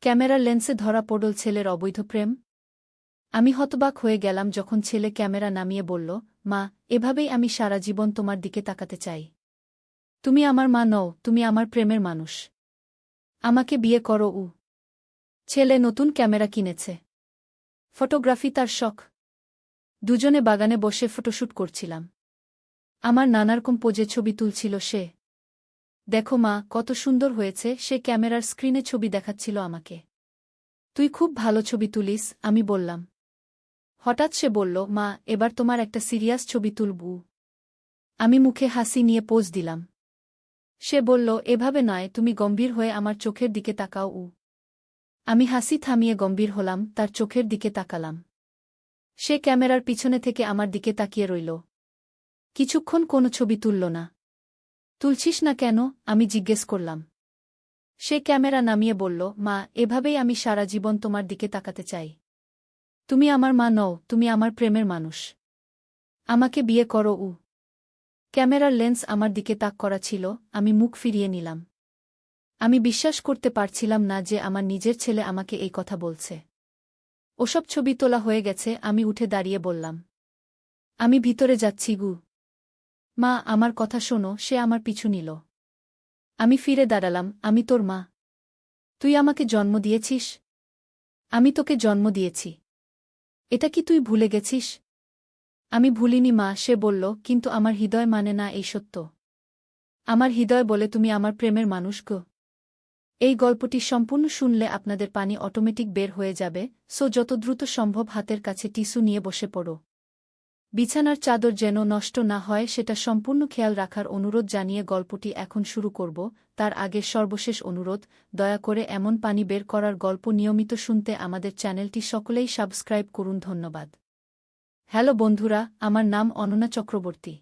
ক্যামেরার লেন্সে ধরা পড়ল ছেলের অবৈধ প্রেম। আমি হতবাক হয়ে গেলাম যখন ছেলে ক্যামেরা নামিয়ে বলল, মা, এভাবেই আমি সারা জীবন তোমার দিকে তাকাতে চাই। তুমি আমার মা নও, তুমি আমার প্রেমের মানুষ। আমাকে বিয়ে করো, উ। ছেলে নতুন ক্যামেরা কিনেছে। ফটোগ্রাফি তার শখ। দুজনে বাগানে বসে ফটোশ্যুট করছিলাম। আমার নানারকম পোজে ছবি তুলছিল সে। দেখো মা, কত সুন্দর হয়েছে, সে ক্যামেরার স্ক্রিনে ছবি দেখাচ্ছিল আমাকে। তুই খুব ভালো ছবি তুলিস, আমি বললাম। হঠাৎ সে বলল, মা, এবার তোমার একটা সিরিয়াস ছবি তুলবু। আমি মুখে হাসি নিয়ে পোজ দিলাম। সে বলল, এভাবে নয়, তুমি গম্ভীর হয়ে আমার চোখের দিকে তাকাও উ। আমি হাসি থামিয়ে গম্ভীর হলাম, তার চোখের দিকে তাকালাম। সে ক্যামেরার পিছনে থেকে আমার দিকে তাকিয়ে রইল। কিছুক্ষণ কোনো ছবি তুলল না। তুলছিস না কেন? আমি জিজ্ঞেস করলাম। সে ক্যামেরা নামিয়ে বলল, মা, এভাবেই আমি সারা জীবন তোমার দিকে তাকাতে চাই। তুমি আমার মা নও, তুমি আমার প্রেমের মানুষ। আমাকে বিয়ে করো উ ক্যামেরার লেন্স আমার দিকে তাক করা ছিল, আমি মুখ ফিরিয়ে নিলাম। আমি বিশ্বাস করতে পারছিলাম না যে আমার নিজের ছেলে আমাকে এই কথা বলছে। ওসব ছবি তোলা হয়ে গেছে, আমি উঠে দাঁড়িয়ে বললাম। আমি ভিতরে যাচ্ছি গু মা, আমার কথা শোনো, সে আমার পিছু নিল। আমি ফিরে দাঁড়ালাম, আমি তোর মা। তুই আমাকে জন্ম দিয়েছিস? আমি তোকে জন্ম দিয়েছি। এটা কি তুই ভুলে গেছিস? আমি ভুলিনি মা, সে বলল, কিন্তু আমার হৃদয় মানে না এই সত্য। আমার হৃদয় বলে তুমি আমার প্রেমের মানুষ গো। এই গল্পটি সম্পূর্ণ শুনলে আপনাদের পানি অটোমেটিক বের হয়ে যাবে, সো যত দ্রুত সম্ভব হাতের কাছে টিস্যু নিয়ে বসে পড়ো। বিছানার চাদর যেন নষ্ট না হয়, সেটা সম্পূর্ণ খেয়াল রাখার অনুরোধ জানিয়ে গল্পটি এখন শুরু করব। তার আগে সর্বশেষ অনুরোধ, দয়া করে এমন পানি বের করার গল্প নিয়মিত শুনতে আমাদের চ্যানেলটি সকলেই সাবস্ক্রাইব করুন। ধন্যবাদ। হ্যালো বন্ধুরা, আমার নাম অননা চক্রবর্তী।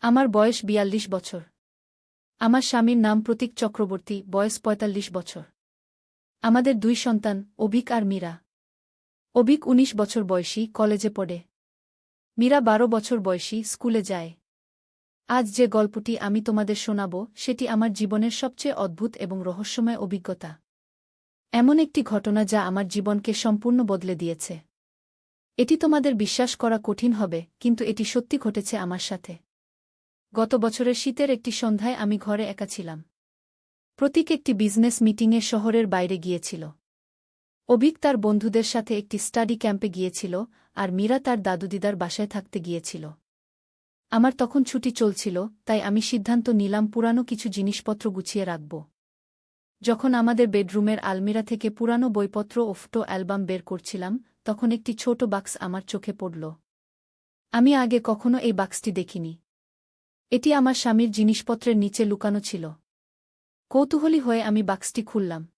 আমার বয়স বিয়াল্লিশ বছর। আমার স্বামীর নাম প্রতীক চক্রবর্তী, বয়স পঁয়তাল্লিশ বছর। আমাদের দুই সন্তান, অভিক আর মীরা। অভিক ১৯ বছর বয়সী, কলেজে পড়ে। মীরা বারো বছর বয়সী স্কুলে যায়। আজ যে গল্পটি আমি তোমাদের শোনাব, সেটি আমার জীবনের সবচেয়ে অদ্ভুত এবং রহস্যময় অভিজ্ঞতা। এমন একটি ঘটনা যা আমার জীবনকে সম্পূর্ণ বদলে দিয়েছে। এটি তোমাদের বিশ্বাস করা কঠিন হবে, কিন্তু এটি সত্যি ঘটেছে আমার সাথে। গত বছরের শীতের একটি সন্ধ্যায় আমি ঘরে একা ছিলাম। প্রতীক একটি বিজনেস মিটিংয়ে শহরের বাইরে গিয়েছিল। অভিক তার বন্ধুদের সাথে একটি স্টাডি ক্যাম্পে গিয়েছিল আর মীরা তার দাদুদিদার বাসায় থাকতে গিয়েছিল। আমার তখন ছুটি চলছিল, তাই আমি সিদ্ধান্ত নিলাম পুরানো কিছু জিনিসপত্র গুছিয়ে রাখব। যখন আমাদের বেডরুমের আলমিরা থেকে পুরানো বইপত্র ও ফটো অ্যালবাম বের করছিলাম, তখন একটি ছোট বাক্স আমার চোখে পড়ল। আমি আগে কখনো এই বাক্সটি দেখিনি। এটি আমার স্বামীর জিনিসপত্রের নিচে লুকানো ছিল। কৌতূহলী হয়ে আমি বাক্সটি খুললাম।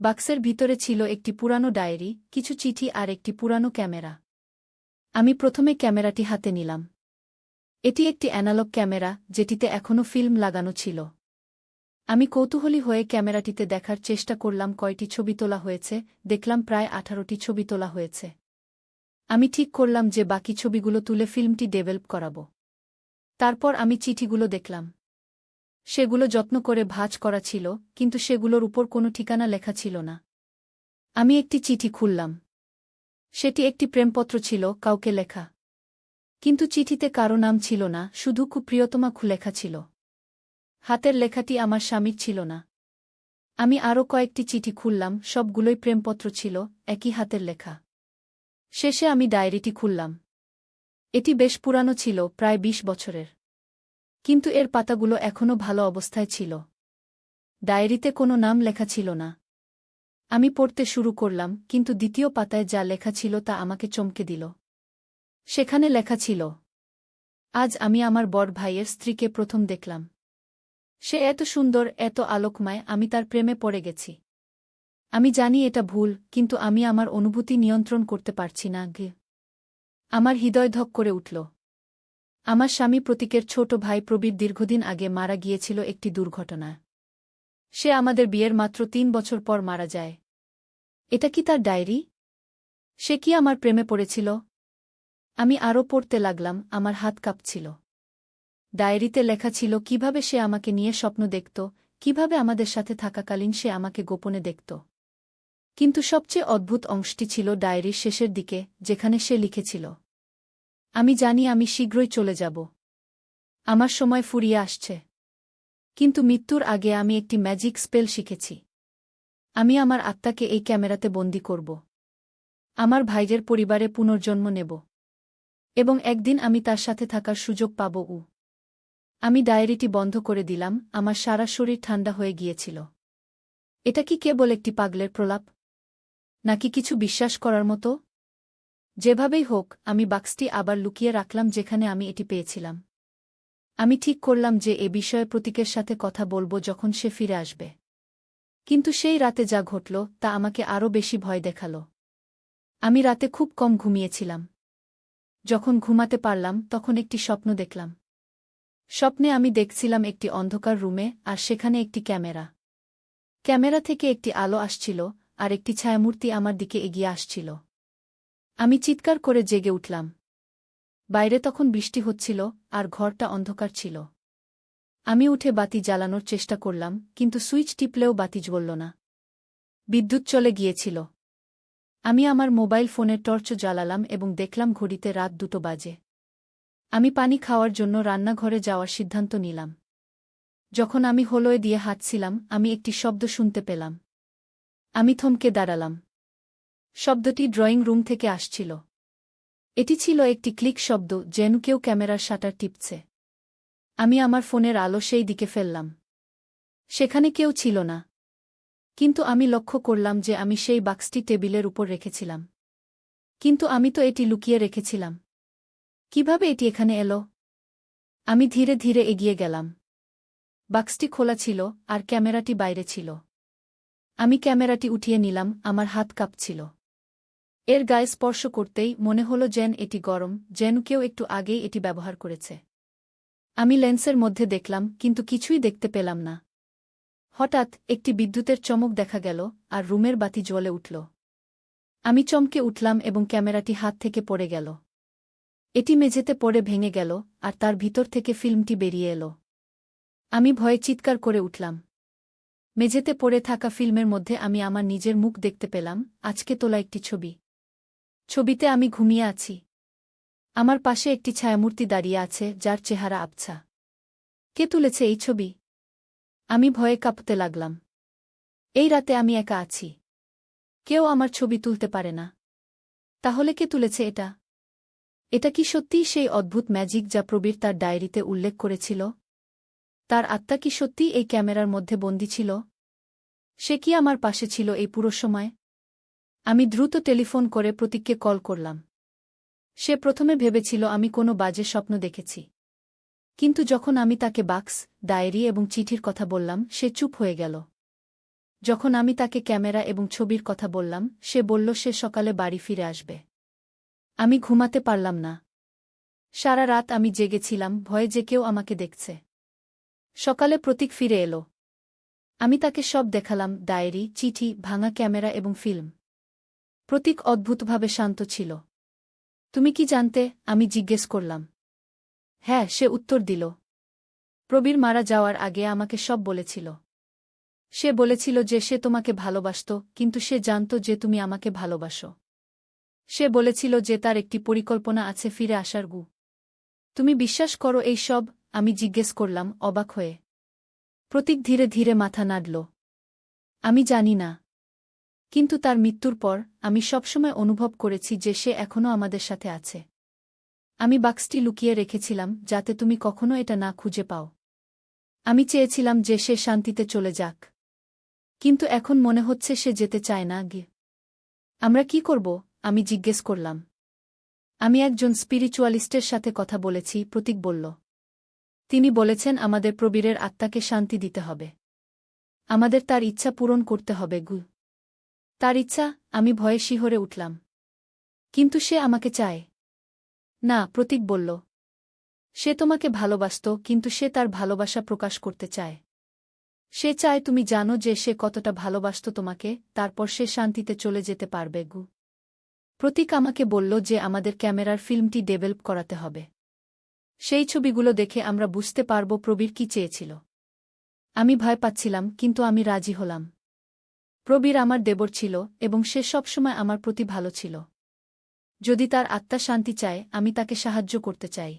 বাক্সের ভিতরে ছিল একটি পুরানো ডায়েরি, কিছু চিঠি আর একটি পুরানো ক্যামেরা। আমি প্রথমে ক্যামেরাটি হাতে নিলাম। এটি একটি অ্যানালগ ক্যামেরা, যেটিতে এখনও ফিল্ম লাগানো ছিল। আমি কৌতূহলী হয়ে ক্যামেরাটিতে দেখার চেষ্টা করলাম কয়টি ছবি তোলা হয়েছে, দেখলাম প্রায় আঠারোটি ছবি তোলা হয়েছে। আমি ঠিক করলাম যে বাকি ছবিগুলো তুলে ফিল্মটি ডেভেলপ করাব। তারপর আমি চিঠিগুলো দেখলাম। সেগুলো যত্ন করে ভাঁজ করা ছিল, কিন্তু সেগুলোর উপর কোনো ঠিকানা লেখা ছিল না। আমি একটি চিঠি খুললাম। সেটি একটি প্রেমপত্র ছিল, কাউকে লেখা। কিন্তু চিঠিতে কারও নাম ছিল না, শুধু খুব প্রিয়তমা লেখা ছিল। হাতের লেখাটি আমার স্বামীর ছিল না। আমি আরও কয়েকটি চিঠি খুললাম, সবগুলোই প্রেমপত্র ছিল, একই হাতের লেখা। শেষে আমি ডায়েরিটি খুললাম। এটি বেশ পুরানো ছিল, প্রায় ২০ বছরের। কিন্তু এর পাতাগুলো এখনও ভালো অবস্থায় ছিল। ডায়েরিতে কোনো নাম লেখা ছিল না। আমি পড়তে শুরু করলাম, কিন্তু দ্বিতীয় পাতায় যা লেখা ছিল তা আমাকে চমকে দিল। সেখানে লেখা ছিল, আজ আমি আমার বড় ভাইয়ের স্ত্রীকে প্রথম দেখলাম। সে এত সুন্দর, এত আলোকমায়, আমি তার প্রেমে পড়ে গেছি। আমি জানি এটা ভুল, কিন্তু আমি আমার অনুভূতি নিয়ন্ত্রণ করতে পারছি না আমার হৃদয় ধক করে উঠল। আমার স্বামী প্রতীকের ছোট ভাই প্রবীর দীর্ঘদিন আগে মারা গিয়েছিল একটি দুর্ঘটনা। সে আমাদের বিয়ের মাত্র তিন বছর পর মারা যায়। এটা কি তার ডায়েরি? সে কি আমার প্রেমে পড়েছিল? আমি আরও পড়তে লাগলাম, আমার হাত কাঁপছিল। ডায়েরিতে লেখা ছিল, কীভাবে সে আমাকে নিয়ে স্বপ্ন দেখত, কীভাবে আমাদের সাথে থাকাকালীন সে আমাকে গোপনে দেখত। কিন্তু সবচেয়ে অদ্ভুত অংশটি ছিল ডায়েরির শেষের দিকে, যেখানে সে লিখেছিল আমি জানি আমি শীঘ্রই চলে যাব। আমার সময় ফুরিয়ে আসছে। কিন্তু মৃত্যুর আগে আমি একটি ম্যাজিক স্পেল শিখেছি। আমি আমার আত্মাকে এই ক্যামেরাতে বন্দি করব। আমার ভাইদের পরিবারে পুনর্জন্ম নেব। এবং একদিন আমি তার সাথে থাকার সুযোগ পাব উ। আমি ডায়েরিটি বন্ধ করে দিলাম, আমার সারা শরীর ঠান্ডা হয়ে গিয়েছিল। এটা কি কেবল একটি পাগলের প্রলাপ? নাকি কিছু বিশ্বাস করার মতো? যেভাবেই হোক, আমি বাক্সটি আবার লুকিয়ে রাখলাম যেখানে আমি এটি পেয়েছিলাম। আমি ঠিক করলাম যে এ বিষয়ে প্রতীকের সাথে কথা বলব যখন সে ফিরে আসবে। কিন্তু সেই রাতে যা ঘটল, তা আমাকে আরও বেশি ভয় দেখাল। আমি রাতে খুব কম ঘুমিয়েছিলাম। যখন ঘুমাতে পারলাম, তখন একটি স্বপ্ন দেখলাম। স্বপ্নে আমি দেখছিলাম একটি অন্ধকার রুমে, আর সেখানে একটি ক্যামেরা। ক্যামেরা থেকে একটি আলো আসছিল, আর একটি ছায়ামূর্তি আমার দিকে এগিয়ে আসছিল। আমি চিৎকার করে জেগে উঠলাম। বাইরে তখন বৃষ্টি হচ্ছিল, আর ঘরটা অন্ধকার ছিল। আমি উঠে বাতি জ্বালানোর চেষ্টা করলাম, কিন্তু সুইচ টিপলেও বাতি জ্বলল না। বিদ্যুৎ চলে গিয়েছিল। আমি আমার মোবাইল ফোনের টর্চ জ্বালালাম এবং দেখলাম ঘড়িতে রাত দুটো বাজে। আমি পানি খাওয়ার জন্য রান্নাঘরে যাওয়ার সিদ্ধান্ত নিলাম। যখন আমি হলোয় দিয়ে হাঁটছিলাম, আমি একটি শব্দ শুনতে পেলাম। আমি থমকে দাঁড়ালাম। শব্দটি ড্রয়িং রুম থেকে আসছিল। এটি ছিল একটি ক্লিক শব্দ যেন কেউ ক্যামেরার শাটার টিপছে। আমি আমার ফোনের আলো সেই দিকে ফেললাম। সেখানে কেউ ছিল না। কিন্তু আমি লক্ষ্য করলাম যে আমি সেই বাক্সটি টেবিলের উপর রেখেছিলাম। কিন্তু আমি তো এটি লুকিয়ে রেখেছিলাম। কীভাবে এটি এখানে এলো? আমি ধীরে ধীরে এগিয়ে গেলাম। বাক্সটি খোলা ছিল আর ক্যামেরাটি বাইরে ছিল। আমি ক্যামেরাটি উঠিয়ে নিলাম, আমার হাত কাঁপছিল। এর গায়ে স্পর্শ করতেই মনে হলো যেন এটি গরম, যেন কেউ একটু আগেই এটি ব্যবহার করেছে। আমি লেন্সের মধ্যে দেখলাম, কিন্তু কিছুই দেখতে পেলাম না। হঠাৎ একটি বিদ্যুতের চমক দেখা গেল, আর রুমের বাতি জ্বলে উঠল। আমি চমকে উঠলাম এবং ক্যামেরাটি হাত থেকে পড়ে গেল। এটি মেঝেতে পড়ে ভেঙে গেল, আর তার ভিতর থেকে ফিল্মটি বেরিয়ে এলো। আমি ভয়ে চিৎকার করে উঠলাম। মেঝেতে পড়ে থাকা ফিল্মের মধ্যে আমি আমার নিজের মুখ দেখতে পেলাম, আজকে তোলা একটি ছবি। ছবিতে আমি ঘুমিয়ে আছি। আমার পাশে একটি ছায়ামূর্তি দাঁড়িয়ে আছে, যার চেহারা আবছা। কে তুলেছে এই ছবি? আমি ভয়ে কাঁপতে লাগলাম। এই রাতে আমি একা আছি। কেউ আমার ছবি তুলতে পারে না। তাহলে কে তুলেছে এটা? এটা কি সত্যিই সেই অদ্ভুত ম্যাজিক যা প্রবীর তার ডায়েরিতে উল্লেখ করেছিল? তার আত্মা কি সত্যিই এই ক্যামেরার মধ্যে বন্দী ছিল? সে কি আমার পাশে ছিল এই পুরো সময়? আমি দ্রুত টেলিফোন করে প্রতীককে কল করলাম। সে প্রথমে ভেবেছিল আমি কোনো বাজে স্বপ্ন দেখেছি। কিন্তু যখন আমি তাকে বাক্স, ডায়েরি এবং চিঠির কথা বললাম, সে চুপ হয়ে গেল। যখন আমি তাকে ক্যামেরা এবং ছবির কথা বললাম, সে বলল, সে সকালে বাড়ি ফিরে আসবে। আমি ঘুমাতে পারলাম না। সারা রাত আমি জেগেছিলাম, ভয়ে যে কেউ আমাকে দেখছে। সকালে প্রতীক ফিরে এলো। আমি তাকে সব দেখালাম, ডায়েরি, চিঠি, ভাঙা ক্যামেরা এবং ফিল্ম। প্রতীক অদ্ভুতভাবে শান্ত ছিল। তুমি কি জানতে, আমি জিজ্ঞেস করলাম। হ্যাঁ সে উত্তর দিল। প্রবীর মারা যাওয়ার আগে আমাকে সব বলেছিল। সে বলেছিল যে সে তোমাকে ভালোবাসত, কিন্তু সে জানত যে তুমি আমাকে ভালোবাসো। সে বলেছিল যে তার একটি পরিকল্পনা আছে ফিরে আসার গু। তুমি বিশ্বাস করো এই সব? আমি জিজ্ঞেস করলাম, অবাক হয়ে। প্রতীক ধীরে ধীরে মাথা নাড়ল। আমি জানি না। কিন্তু তার মৃত্যুর পর আমি সবসময় অনুভব করেছি যে সে এখনও আমাদের সাথে আছে। আমি বাক্সটি লুকিয়ে রেখেছিলাম যাতে তুমি কখনো এটা না খুঁজে পাও। আমি চেয়েছিলাম যে সে শান্তিতে চলে যাক। কিন্তু এখন মনে হচ্ছে সে যেতে চায় না গে। আমরা কি করব? আমি জিজ্ঞেস করলাম। আমি একজন স্পিরিচুয়ালিস্টের সাথে কথা বলেছি, প্রতীক বলল। তিনি বলেছেন আমাদের প্রবীরের আত্মাকে শান্তি দিতে হবে। আমাদের তার ইচ্ছা পূরণ করতে হবে, গু। তার ইচ্ছা, আমি ভয়ে শিহরে উঠলাম। কিন্তু সে আমাকে চায়। না, প্রতীক বলল, সে তোমাকে ভালোবাসত, কিন্তু সে তার ভালোবাসা প্রকাশ করতে চায়। সে চায় তুমি জানো যে সে কতটা ভালোবাসত তোমাকে, তারপর সে শান্তিতে চলে যেতে পারবে, গু। প্রতীক আমাকে বলল যে আমাদের ক্যামেরার ফিল্মটি ডেভেলপ করাতে হবে। সেই ছবিগুলো দেখে আমরা বুঝতে পারব প্রবীর কি চেয়েছিল। আমি ভয় পাচ্ছিলাম, কিন্তু আমি রাজি হলাম। প্রবীর আমার দেবর ছিল এবং সে সবসময় আমার প্রতি ভালো ছিল। যদি তার আত্মা শান্তি চায়, আমি তাকে সাহায্য করতে চাই।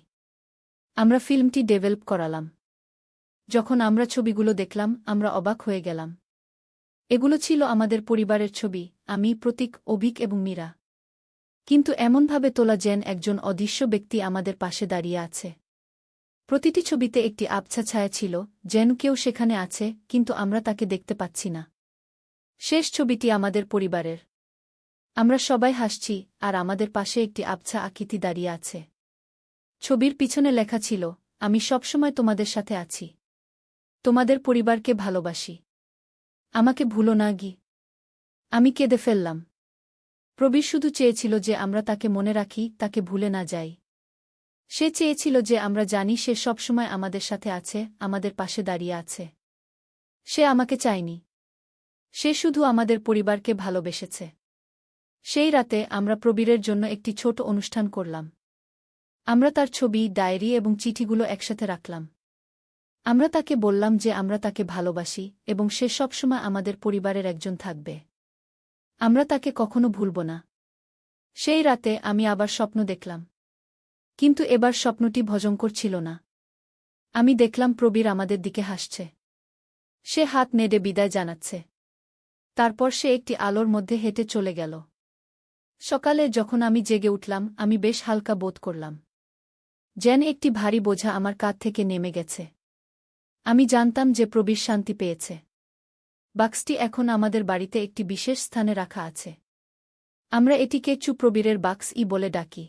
আমরা ফিল্মটি ডেভেলপ করালাম। যখন আমরা ছবিগুলো দেখলাম, আমরা অবাক হয়ে গেলাম। এগুলো ছিল আমাদের পরিবারের ছবি, আমি, প্রতীক, অভিক এবং মীরা। কিন্তু এমনভাবে তোলা যেন একজন অদৃশ্য ব্যক্তি আমাদের পাশে দাঁড়িয়ে আছে। প্রতিটি ছবিতে একটি আবছা ছায়া ছিল, যেন কেউ সেখানে আছে, কিন্তু আমরা তাকে দেখতে পাচ্ছি না। শেষ ছবিটি আমাদের পরিবারের। আমরা সবাই হাসছি, আর আমাদের পাশে একটি আবছা আকৃতি দাঁড়িয়ে আছে। ছবির পিছনে লেখা ছিল, আমি সবসময় তোমাদের সাথে আছি। তোমাদের পরিবারকে ভালোবাসি। আমাকে ভুলো না, গি। আমি কেঁদে ফেললাম। প্রবীর শুধু চেয়েছিল যে আমরা তাকে মনে রাখি, তাকে ভুলে না যাই। সে চেয়েছিল যে আমরা জানি সে সবসময় আমাদের সাথে আছে, আমাদের পাশে দাঁড়িয়ে আছে। সে আমাকে চায়নি। সে শুধু আমাদের পরিবারকে ভালোবেসেছে। সেই রাতে আমরা প্রবীরের জন্য একটি ছোট অনুষ্ঠান করলাম। আমরা তার ছবি, ডায়েরি এবং চিঠিগুলো একসাথে রাখলাম। আমরা তাকে বললাম যে আমরা তাকে ভালোবাসি এবং সে সবসময় আমাদের পরিবারের একজন থাকবে। আমরা তাকে কখনো ভুলব না। সেই রাতে আমি আবার স্বপ্ন দেখলাম। কিন্তু এবার স্বপ্নটি ভজঙ্কর ছিল না। আমি দেখলাম প্রবীর আমাদের দিকে হাসছে। সে হাত নেড়ে বিদায় জানাচ্ছে। তারপর সে একটি আলোর মধ্যে হেঁটে চলে গেল। সকালে যখন আমি জেগে উঠলাম, আমি বেশ হালকা বোধ করলাম। যেন একটি ভারী বোঝা আমার কাঁধ থেকে নেমে গেছে। আমি জানতাম যে প্রবীর শান্তি পেয়েছে। বাক্সটি এখন আমাদের বাড়িতে একটি বিশেষ স্থানে রাখা আছে। আমরা এটিকে চুপ্রবীরের বাক্স ই বলে ডাকি।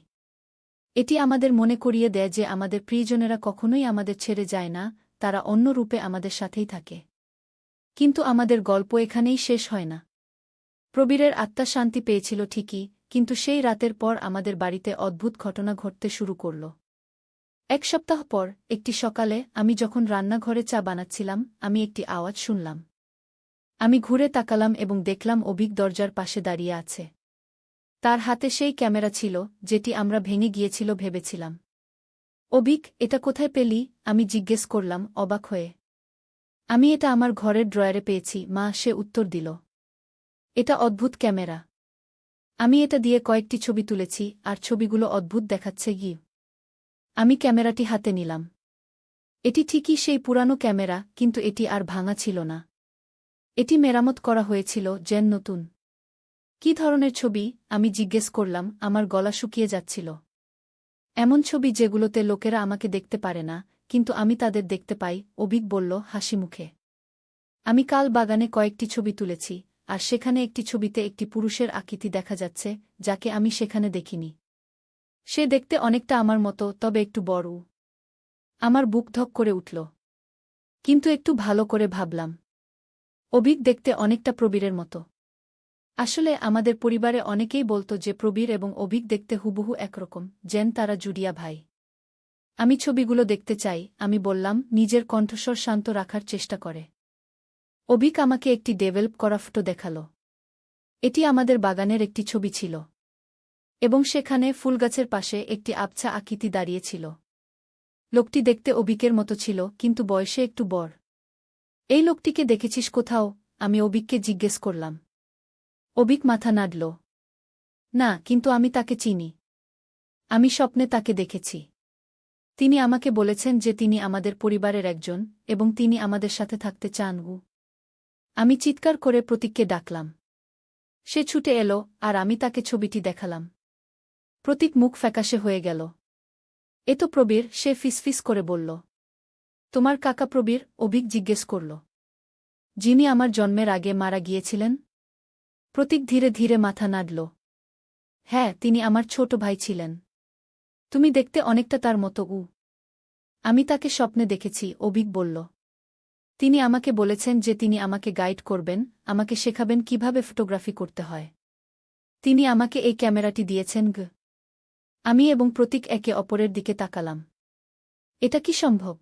এটি আমাদের মনে করিয়ে দেয় যে আমাদের প্রিয়জনেরা কখনোই আমাদের ছেড়ে যায় না, তারা অন্য রূপে আমাদের সাথেই থাকে। কিন্তু আমাদের গল্প এখানেই শেষ হয় না। প্রবীরের আত্মা শান্তি পেয়েছিল ঠিকই, কিন্তু সেই রাতের পর আমাদের বাড়িতে অদ্ভুত ঘটনা ঘটতে শুরু করল। এক সপ্তাহ পর, একটি সকালে, আমি যখন রান্নাঘরে চা বানাচ্ছিলাম, আমি একটি আওয়াজ শুনলাম। আমি ঘুরে তাকালাম এবং দেখলাম অভিক দরজার পাশে দাঁড়িয়ে আছে। তার হাতে সেই ক্যামেরা ছিল, যেটি আমরা ভেঙে গিয়েছিল ভেবেছিলাম। অভিক, এটা কোথায় পেলি? আমি জিজ্ঞেস করলাম, অবাক হয়ে। আমি এটা আমার ঘরের ড্রয়ারে পেয়েছি, মা সে উত্তর দিল। এটা অদ্ভুত ক্যামেরা। আমি এটা দিয়ে কয়েকটি ছবি তুলেছি, আর ছবিগুলো অদ্ভুত দেখাচ্ছে গি আমি ক্যামেরাটি হাতে নিলাম। এটি ঠিকই সেই পুরানো ক্যামেরা, কিন্তু এটি আর ভাঙা ছিল না। এটি মেরামত করা হয়েছিল যেন নতুন। কি ধরনের ছবি? আমি জিজ্ঞেস করলাম, আমার গলা শুকিয়ে যাচ্ছিল। এমন ছবি যেগুলোতে লোকেরা আমাকে দেখতে পারে না কিন্তু আমি তাদের দেখতে পাই অভিক বলল হাসি মুখে। আমি কাল বাগানে কয়েকটি ছবি তুলেছি, আর সেখানে একটি ছবিতে একটি পুরুষের আকৃতি দেখা যাচ্ছে, যাকে আমি সেখানে দেখিনি। সে দেখতে অনেকটা আমার মতো, তবে একটু বড়। আমার বুক ধক করে উঠল। কিন্তু একটু ভালো করে ভাবলাম। অভিক দেখতে অনেকটা প্রবীরের মতো। আসলে আমাদের পরিবারে অনেকেই বলতো যে প্রবীর এবং অভিক দেখতে হুবহু একরকম, যেন তারা জুডিয়া ভাই। আমি ছবিগুলো দেখতে চাই, আমি বললাম, নিজের কণ্ঠস্বর শান্ত রাখার চেষ্টা করে। অভিক আমাকে একটি ডেভেলপ করা ফটো দেখাল। এটি আমাদের বাগানের একটি ছবি ছিল। এবং সেখানে ফুলগাছের পাশে একটি আবছা আকৃতি দাঁড়িয়েছিল লোকটি দেখতে অভিকের মতো ছিল, কিন্তু বয়সে একটু বড়। এই লোকটিকে দেখেছিস কোথাও? আমি অভিককে জিজ্ঞেস করলাম। অভিক মাথা নাড়ল। না, কিন্তু আমি তাকে চিনি। আমি স্বপ্নে তাকে দেখেছি। তিনি আমাকে বলেছেন যে তিনি আমাদের পরিবারের একজন এবং তিনি আমাদের সাথে থাকতে চান উ আমি চিৎকার করে প্রতীককে ডাকলাম। সে ছুটে এলো আর আমি তাকে ছবিটি দেখালাম। প্রতীক মুখ ফ্যাকাশে হয়ে গেল। এ তো প্রবীর, সে ফিসফিস করে বলল। তোমার কাকা প্রবীর, অভিক জিজ্ঞেস করল। যিনি আমার জন্মের আগে মারা গিয়েছিলেন? প্রতীক ধীরে ধীরে মাথা নাড়ল। হ্যাঁ তিনি আমার ছোট ভাই ছিলেন। তুমি দেখতে অনেকটা তার মতো উ আমি তাকে স্বপ্নে দেখেছি, অভিক বলল। তিনি আমাকে বলেছেন যে তিনি আমাকে গাইড করবেন, আমাকে শেখাবেন কীভাবে ফটোগ্রাফি করতে হয়। তিনি আমাকে এই ক্যামেরাটি দিয়েছেন, গ। আমি এবং প্রতীক একে অপরের দিকে তাকালাম। এটা কি সম্ভব?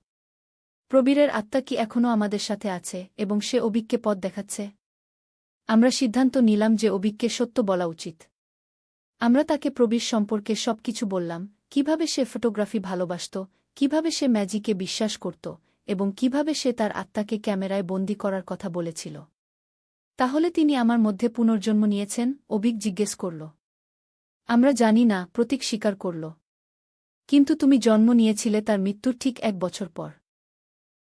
প্রবীরের আত্মা কি এখনও আমাদের সাথে আছে এবং সে অভিককে পথ দেখাচ্ছে? আমরা সিদ্ধান্ত নিলাম যে অভিককে সত্য বলা উচিত। আমরা তাকে প্রবীর সম্পর্কে সবকিছু বললাম কীভাবে সে ফটোগ্রাফি ভালোবাসত, কীভাবে সে ম্যাজিকে বিশ্বাস করত এবং কীভাবে সে তার আত্মাকে ক্যামেরায় বন্দি করার কথা বলেছিল। তাহলে তিনি আমার মধ্যে পুনর্জন্ম নিয়েছেন, অভিক জিজ্ঞেস করল। আমরা জানি না, প্রতীক স্বীকার করল। কিন্তু তুমি জন্ম নিয়েছিলে তার মৃত্যুর ঠিক এক বছর পর।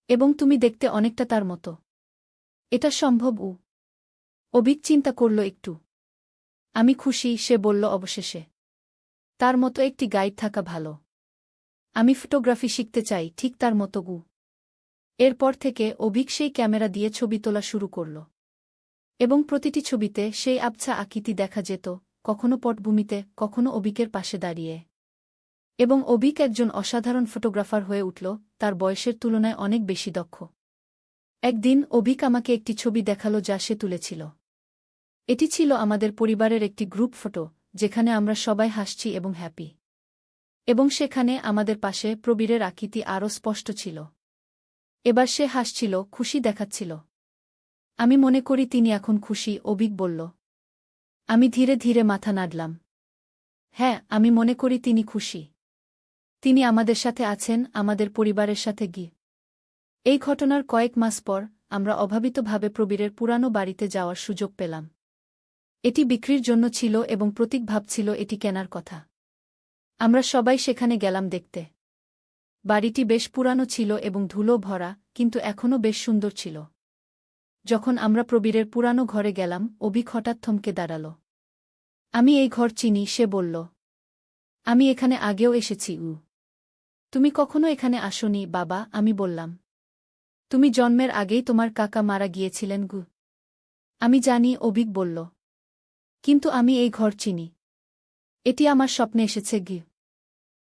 এবং তুমি দেখতে অনেকটা তার মতো। এটা সম্ভব, উ। অভিক চিন্তা করল একটু। আমি খুশি, সে বলল অবশেষে। তার মতো একটি গাইড থাকা ভালো। আমি ফটোগ্রাফি শিখতে চাই, ঠিক তার মতো গু। এরপর থেকে অভিক সেই ক্যামেরা দিয়ে ছবি তোলা শুরু করল। এবং প্রতিটি ছবিতে সেই আবছা আকৃতি দেখা যেত, কখনো পটভূমিতে, কখনো অবিকের পাশে দাঁড়িয়ে। এবং অবিক একজন অসাধারণ ফটোগ্রাফার হয়ে উঠল, তার বয়সের তুলনায় অনেক বেশি দক্ষ। একদিন অবিক আমাকে একটি ছবি দেখাল যা সে তুলেছিল। এটি ছিল আমাদের পরিবারের একটি গ্রুপ ফটো যেখানে আমরা সবাই হাসছি এবং হ্যাপি এবং সেখানে আমাদের পাশে প্রবীরের আকৃতি আরও স্পষ্ট ছিল। এবার সে হাসছিল, খুশি দেখাচ্ছিল। আমি মনে করি তিনি এখন খুশি অবিক বলল। আমি ধীরে ধীরে মাথা নাড়লাম। হ্যাঁ আমি মনে করি তিনি খুশি। তিনি আমাদের সাথে আছেন, আমাদের পরিবারের সাথে গি এই ঘটনার কয়েক মাস পর আমরা অভাবিতভাবে প্রবীরের পুরানো বাড়িতে যাওয়ার সুযোগ পেলাম। এটি বিক্রির জন্য ছিল এবং প্রতীক ভাবছিল এটি কেনার কথা। আমরা সবাই সেখানে গেলাম দেখতে। বাড়িটি বেশ পুরানো ছিল এবং ধুলো ভরা, কিন্তু এখনও বেশ সুন্দর ছিল। যখন আমরা প্রবীরের পুরানো ঘরে গেলাম, অভিক হঠাৎ থমকে দাঁড়াল। আমি এই ঘর চিনি সে বলল। আমি এখানে আগেও এসেছি, উ। তুমি কখনো এখানে আসনি, বাবা আমি বললাম। তুমি জন্মের আগেই তোমার কাকা মারা গিয়েছিলেন, গু। আমি জানি অভিক বলল। কিন্তু আমি এই ঘর চিনি। এটি আমার স্বপ্নে এসেছে গি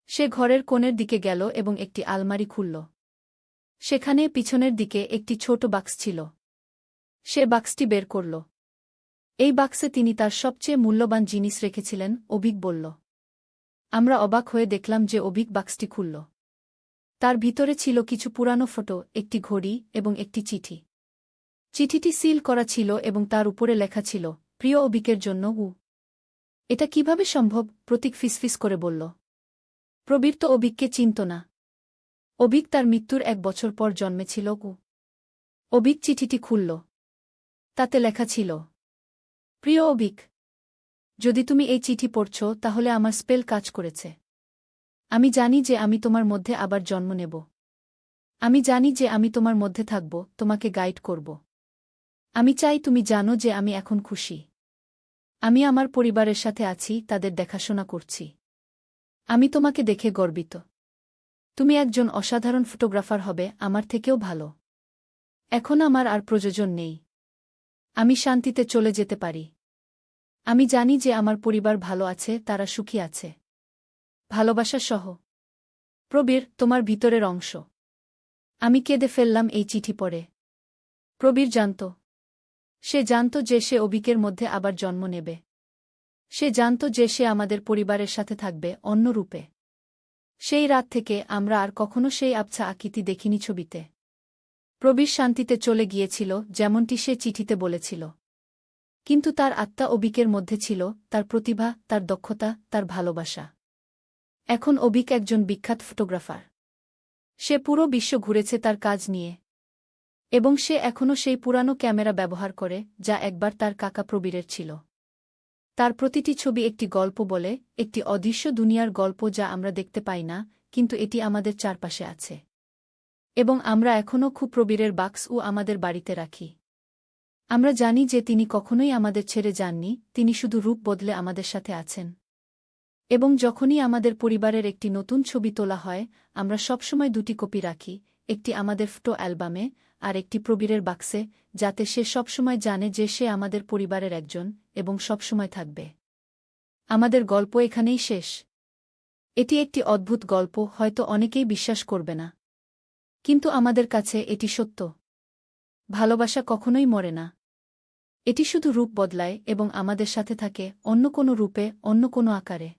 সে ঘরের কোণের দিকে গেল এবং একটি আলমারি খুলল। সেখানে পিছনের দিকে একটি ছোট বাক্স ছিল। সে বাক্সটি বের করল। এই বাক্সে তিনি তার সবচেয়ে মূল্যবান জিনিস রেখেছিলেন, অভিক বলল। আমরা অবাক হয়ে দেখলাম যে অভিক বাক্সটি খুলল। তার ভিতরে ছিল কিছু পুরানো ফটো, একটি ঘড়ি এবং একটি চিঠি। চিঠিটি সিল করা ছিল এবং তার উপরে লেখা ছিল প্রিয় অভিকের জন্য উ এটা কীভাবে সম্ভব? প্রতীক ফিসফিস করে বলল। প্রবীর তো অভিককে চিনত না। অবিক তার মৃত্যুর এক বছর পর জন্মেছিল উ অবিক চিঠিটি খুলল। তাতে লেখা ছিল, প্রিয় অভিক যদি তুমি এই চিঠি পড়ছ, তাহলে আমার স্পেল কাজ করেছে। আমি জানি যে আমি তোমার মধ্যে আবার জন্ম নেব। আমি জানি যে আমি তোমার মধ্যে থাকব, তোমাকে গাইড করব। আমি চাই তুমি জানো যে আমি এখন খুশি। আমি আমার পরিবারের সাথে আছি, তাদের দেখাশোনা করছি। আমি তোমাকে দেখে গর্বিত। তুমি একজন অসাধারণ ফটোগ্রাফার হবে, আমার থেকেও ভালো। এখন আমার আর প্রয়োজন নেই। আমি শান্তিতে চলে যেতে পারি। আমি জানি যে আমার পরিবার ভালো আছে, তারা সুখী আছে। ভালোবাসা সহ। প্রবীর, তোমার ভিতরের অংশ। আমি কেঁদে ফেললাম এই চিঠি পড়ে। প্রবীর জানত সে জানত যে সে অবিকের মধ্যে আবার জন্ম নেবে। সে জানত যে সে আমাদের পরিবারের সাথে থাকবে অন্য রূপে সেই রাত থেকে আমরা আর কখনো সেই আবছা আকৃতি দেখিনি ছবিতে। প্রবীর শান্তিতে চলে গিয়েছিল, যেমনটি সে চিঠিতে বলেছিল। কিন্তু তার আত্মা অবিকের মধ্যে ছিল, তার প্রতিভা, তার দক্ষতা, তার ভালোবাসা। এখন অবিক একজন বিখ্যাত ফটোগ্রাফার। সে পুরো বিশ্ব ঘুরেছে তার কাজ নিয়ে। এবং সে এখনও সেই পুরানো ক্যামেরা ব্যবহার করে, যা একবার তার কাকা প্রবীরের ছিল। তার প্রতিটি ছবি একটি গল্প বলে, একটি অদৃশ্য দুনিয়ার গল্প যা আমরা দেখতে পাই না, কিন্তু এটি আমাদের চারপাশে আছে। এবং আমরা এখনও খুব প্রবীরের বাক্স ও আমাদের বাড়িতে রাখি। আমরা জানি যে তিনি কখনোই আমাদের ছেড়ে যাননি, তিনি শুধু রূপ বদলে আমাদের সাথে আছেন। এবং যখনই আমাদের পরিবারের একটি নতুন ছবি তোলা হয়, আমরা সবসময় দুটি কপি রাখি, একটি আমাদের ফটো অ্যালবামে আর একটি প্রবীরের বাক্সে, যাতে সে সবসময় জানে যে সে আমাদের পরিবারের একজন এবং সবসময় থাকবে। আমাদের গল্প এখানেই শেষ। এটি একটি অদ্ভুত গল্প, হয়তো অনেকেই বিশ্বাস করবে না। কিন্তু আমাদের কাছে এটি সত্য। ভালোবাসা কখনোই মরে না। এটি শুধু রূপ বদলায় এবং আমাদের সাথে থাকে অন্য কোনো রূপে, অন্য কোনো আকারে।